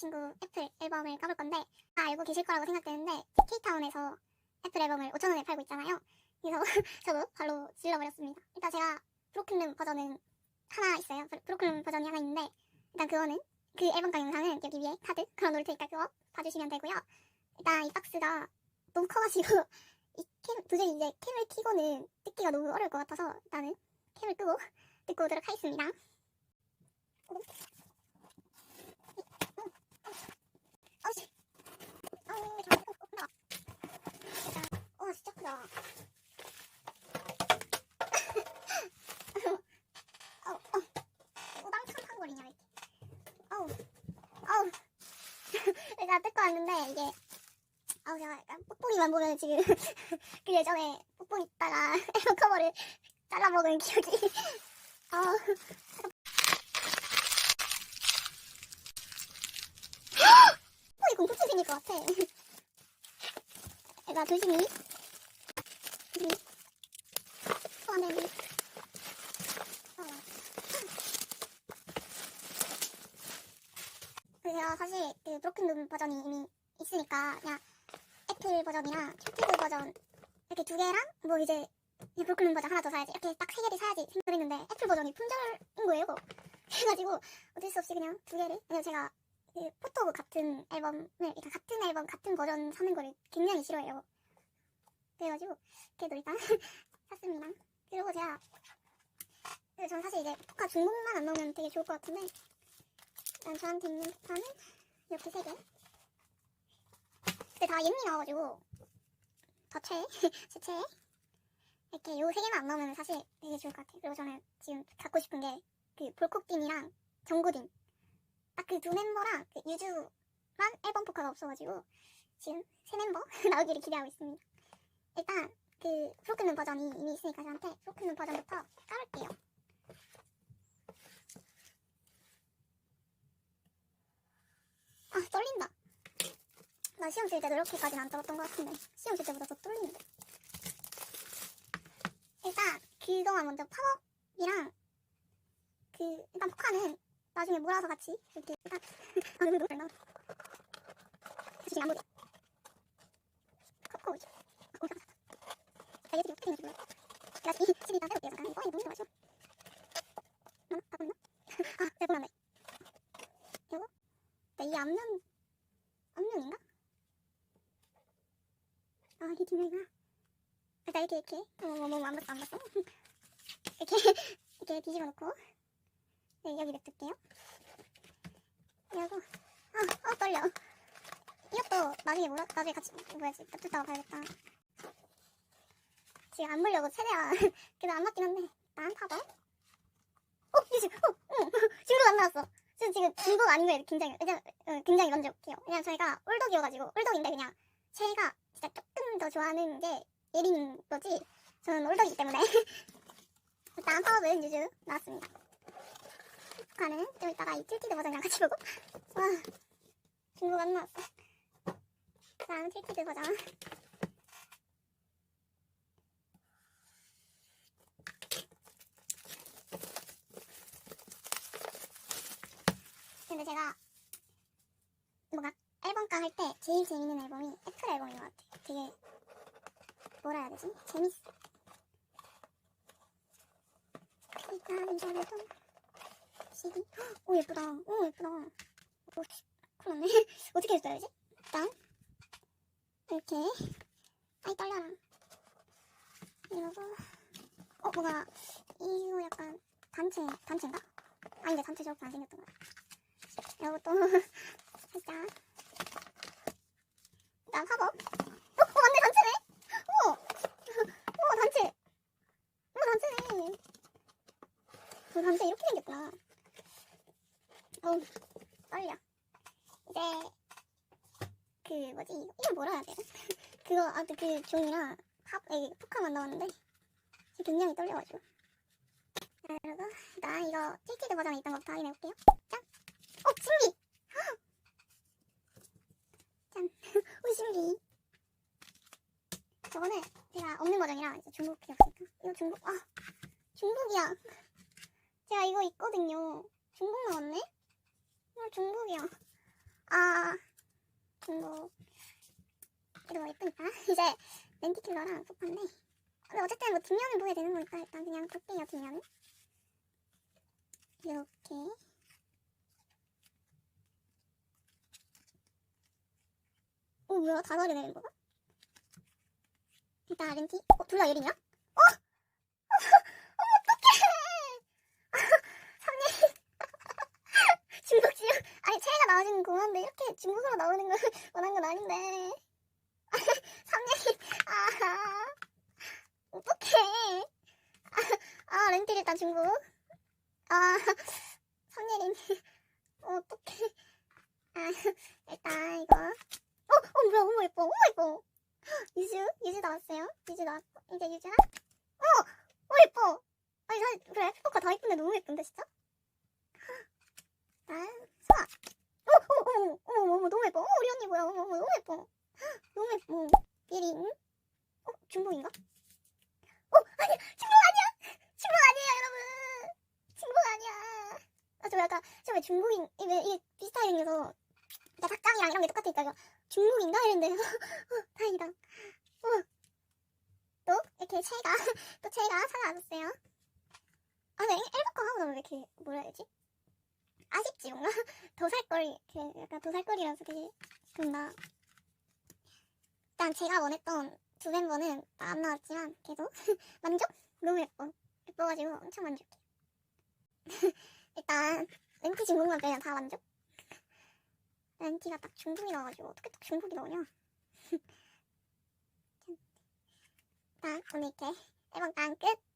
친구 애플 앨범을 까볼 건데 다 알고 계실 거라고 생각되는데 K타운에서 애플 앨범을 5,000원에 팔고 있잖아요. 그래서 저도 발로 질러버렸습니다. 일단 제가 브로큰룸 버전은 하나 있어요. 브로- 브로큰룸 버전이 하나 있는데 일단 그거는 그 앨범가 영상은 여기 위에 카드 걸어놓을 테니까 그거 봐주시면 되고요. 일단 이 박스가 너무 커가지고 이 캠, 도저히 이제 캠을 키고는 뜯기가 너무 어려울 것 같아서 일단은 캠을 끄고 뜯고 오도록 하겠습니다. 어우, 어우. 내가 뜯고 왔는데, 이게, 아우, 제가 약간 뽁뽁이만 보면 지금, 그 예전에 뽁뽁이 있다가 앨범 커버를 잘라먹은 기억이. 아우. 뽁뽁이 공포증 생길 것 같아. 내가 조심히. 조심히. 어, 네, 네. 어. 그 제가 사실 그 브로큰 룸 버전이 이미 있으니까 그냥 애플 버전이랑 큐티드 버전 이렇게 두 개랑 뭐 이제 이 브로큰룸 버전 하나 더 사야지 이렇게 딱 세 개를 사야지 생각했는데 애플 버전이 품절인 거예요. 그래가지고 어쩔 수 없이 그냥 두 개를 왜냐면 제가 그 포토북 같은 앨범을 그러니까 같은 앨범 같은 버전 사는 거를 굉장히 싫어해요. 그래가지고 그래도 일단 샀습니다. 그리고 제가 전 사실 이제 포카 중복만 안 넣으면 되게 좋을 것 같은데 일단 저한테 있는 포카는 이렇게 세 개. 근데 다 예민이 나와가지고 더채 제채 이렇게 요 세 개만 안 넣으면 사실 되게 좋을 것 같아요. 그리고 저는 지금 갖고 싶은 게 그 볼콕딘이랑 정구딘 딱그두 멤버랑 그 유주만 앨범 포카가 없어가지고 지금 세 멤버 나오기를 기대하고 있습니다. 일단 그 프로크는 버전이 이미 있으니까 저한테 프로크는 버전부터 깔을게요. 아 떨린다. 나 시험 칠 때도 이렇게까지는 안 떨었던 것 같은데 시험 칠 때보다 더 떨리는데. 일단 그거만 먼저 팝업이랑 그 일단 포카는 나중에 몰아서 같이 이렇게 일단 아 너무 놀라. 지금 안 보여. 코코 오지. 자, 얘들이 어떻게 되는지 몰라. 이 집이 다 해볼게요. 잠깐 이거 너무 좋아하죠. 어? 아, 네, 보면 돼. 이거? 네, 이 앞면, 앞면인가? 아, 이게 뒷면이구나. 일단 이렇게, 이렇게. 어머, 어머, 안 봤어, 안 봤어. 이렇게, 이렇게 뒤집어 놓고. 네, 여기 냅둘게요. 그리고, 아, 어, 떨려. 이것도 나중에 뭐라, 나중에 같이, 뭐야지, 냅뒀다가 봐야겠다. 지금 안 보려고 최대한 그래도 안 맞긴 한데 난 타봐 어? 이게 지금 어? 어 중독 안 나왔어 지금 지금 중독 아닌 거예요 굉장히 왜냐면 어, 굉장히 볼게요 왜냐면 저희가 올덕이어가지고 올덕인데 그냥 제가 진짜 조금 더 좋아하는 게 예린인 거지 저는 올덕이기 때문에 일단 파워는 유주 나왔습니다 북한은 좀 이따가 이 틸티드 버전이랑 같이 보고 와 중독 안 나왔어 다음 틸티드 버전 근데 제가 뭔가 앨범가 할 때 제일 재밌는 앨범이 애플 앨범인 것 같아요. 되게 뭐라 해야 되지? 재밌어. 일단 이거라도 CD. 헉, 오 예쁘다. 오 예쁘다. 오 났네. 어떻게 했어야지? 일단 이렇게 아이 떨려라. 이러고 어 뭐가 이거 약간 단체 단체인가? 아닌데 단체 저렇게 안 생겼던 거 같아. 이것도 살짝 나 팝업 어, 어 맞네 단체네 어, 어 단체 어 단체네 그 단체 이렇게 생겼구나 어 떨려 이제 그 뭐지 이걸 뭐라 해야 돼 그거 아무튼 그 종이랑 팝 여기 포카만 넣었는데 굉장히 떨려가지고 자, 그리고 일단 이거 틸티드 버전에 있던 것부터 확인해볼게요 짠 어, 신기! 짠. 오, 신기. 저거는 제가 없는 버전이라 중복이 없으니까. 이거 중복, 아, 중복이야. 제가 이거 있거든요. 중복 나왔네? 이거 중복이야. 아, 중국. 그래도 뭐 예쁘니까. 이제 렌티킬러랑 소파인데. 근데 어쨌든 뭐 뒷면을 보게 되는 거니까 일단 그냥 볼게요, 뒷면은. 이렇게. 오, 뭐야? 다 되는 거야? 일단 렌티. 어, 둘 다 예린이야? 어? 어머, 어떡해! 삼님. 중국 지금 아니 채가 나오시는 고만데 이렇게 중국어로 나오는 걸 원한 건 아닌데. 삼년이. 아 어떡해. 아, 아 렌틸 일단 중국. 아 삼년이. 어떡해. 아 일단 이거. 어, 어 뭐야 어머 예뻐. 어머 예뻐. 유주 유주 나왔어요? 유주 나왔고 이제 유주랑 어! 어 예뻐. 아니 사실 그래 피부가 다 예쁜데 너무 예쁜데 진짜? 난 소아. 어머 어머 어머 너무 예뻐. 어머 우리 언니 뭐야? 어머 어머 너무 예뻐. 너무 예뻐. 예린. 어 중복인가? 어 아니야 중복 아니야. 중복 아니에요 여러분. 중복 아니야. 아 저 약간 처음에 중복인 이게 이게 비슷하게 생겨서 나 닭장이랑 이런 게 똑같으니까 이거 중복인가 이랬는데 어, 다행이다. 어. 또 이렇게 채가 또 채가 찾아왔어요. 아 근데 앨범 거 하고 나면 왜 이렇게 뭐라 해야 되지? 아쉽지 뭔가 걸 이렇게 약간 더살 거리라서 되게 그런다. 일단 제가 원했던 두 멤버는 다 안 나왔지만 그래도 만족? 너무 예뻐. 예뻐가지고 엄청 만족해. 일단 렌티 중국만 빼면 다 만족. 렌티가 딱 중국이 나와가지고 어떻게 딱 중국이 나오냐? 일단 오늘 이렇게 앨범 깡 끝.